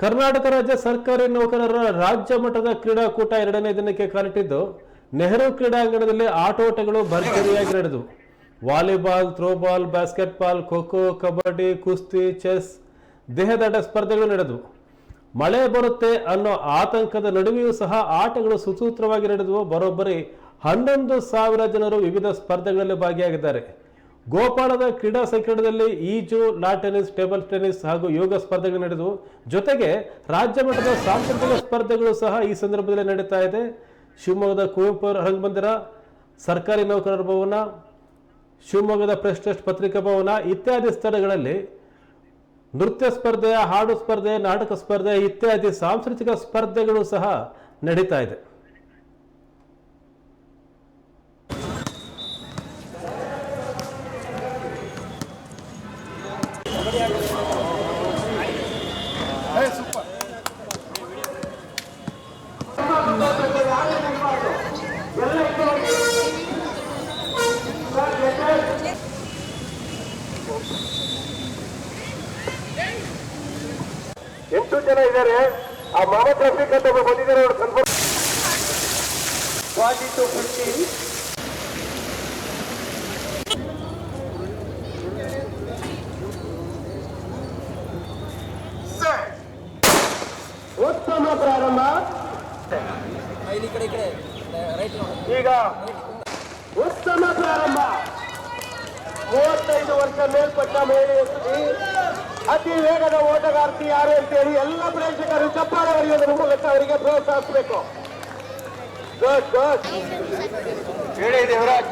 ಕರ್ನಾಟಕ ರಾಜ್ಯ ಸರ್ಕಾರಿ ನೌಕರರ ರಾಜ್ಯ ಮಟ್ಟದ ಕ್ರೀಡಾಕೂಟ ಎರಡನೇ ದಿನಕ್ಕೆ ಕಾಲಿಟ್ಟಿದ್ದು. ನೆಹರು ಕ್ರೀಡಾಂಗಣದಲ್ಲಿ ಆಟೋಟಗಳು ಭರ್ಜರಿಯಾಗಿ ನಡೆದವು. Volleyball, throwball basketball kho kho kabaddi, ಕುಸ್ತಿ, ಚೆಸ್ ದೇಹದಾಟ ಸ್ಪರ್ಧೆಗಳು ನಡೆದವು. ಮಳೆ ಬರುತ್ತೆ ಅನ್ನೋ ಆತಂಕದ ನಡುವೆಯೂ ಸಹ ಆಟಗಳು ಸುಸೂತ್ರವಾಗಿ ನಡೆದವು. ಬರೋಬ್ಬರಿ ಹನ್ನೊಂದು ಸಾವಿರ ಜನರು ವಿವಿಧ ಸ್ಪರ್ಧೆಗಳಲ್ಲಿ ಭಾಗಿಯಾಗಿದ್ದಾರೆ. ಗೋಪಾಲದ ಕ್ರೀಡಾ ಸಂಕೀರ್ಣದಲ್ಲಿ ಈಜು, ಲಾ ಟೆನಿಸ್, ಟೇಬಲ್ ಟೆನಿಸ್ ಹಾಗೂ ಯೋಗ ಸ್ಪರ್ಧೆಗಳು ನಡೆದವು ಜೊತೆಗೆ ರಾಜ್ಯ ಮಟ್ಟದ ಸಾಂಸ್ಕೃತಿಕ ಸ್ಪರ್ಧೆಗಳು ಸಹ ಈ ಸಂದರ್ಭದಲ್ಲಿ ನಡೀತಾ ಇದೆ. ಶಿವಮೊಗ್ಗದ ಕುವೆಂಪು ರಂಗಮಂದಿರ, ಸರ್ಕಾರಿ ನೌಕರರ ಭವನ, ಶಿವಮೊಗ್ಗದ ಪ್ರೆಸ್ ಟ್ರಸ್ಟ್ ಪತ್ರಿಕಾ ಭವನ ಇತ್ಯಾದಿ ಸ್ಥಳಗಳಲ್ಲಿ ನೃತ್ಯ ಸ್ಪರ್ಧೆ, ಹಾಡು ಸ್ಪರ್ಧೆ, ನಾಟಕ ಸ್ಪರ್ಧೆ ಇತ್ಯಾದಿ ಸಾಂಸ್ಕೃತಿಕ ಸ್ಪರ್ಧೆಗಳು ಸಹ ನಡೀತಾ ಇದೆ. ಎಂಟು ಜನ ಇದ್ದಾರೆ ಆ ಮೊಹಮ್ಮದ್ ರಫೀಕ್ ಅಂತ ಒಬ್ಬ ಬಂದಿದ್ದಾರೆ ಅವ್ರು ಕನ್ಫರ್ಮ್ ಫಾರ್ಟಿ ಟು ಫಿಫ್ಟಿ ಉತ್ತಮ ಪ್ರಾರಂಭ ಈಗ ಉತ್ತಮ ಪ್ರಾರಂಭ ಮೂವತ್ತೈದು ವರ್ಷ ಮೇಲ್ಪಟ್ಟ ಮಹಿಳೆಯರಿಗೆ ಅತಿ ವೇಗದ ಓಟಗಾರ್ತಿ ಯಾರು ಅಂತೇಳಿ ಎಲ್ಲ ಪ್ರೇಕ್ಷಕರು ಚಪ್ಪಾಳೆ ಬರೆಯೋದ್ರ ಮೂಲಕ ಅವರಿಗೆ ಪ್ರೋತ್ಸಾಹಿಸಬೇಕು ಗುಡ್ ಗುಡ್ ಹೇಳಿ ದೇವರಾಜ್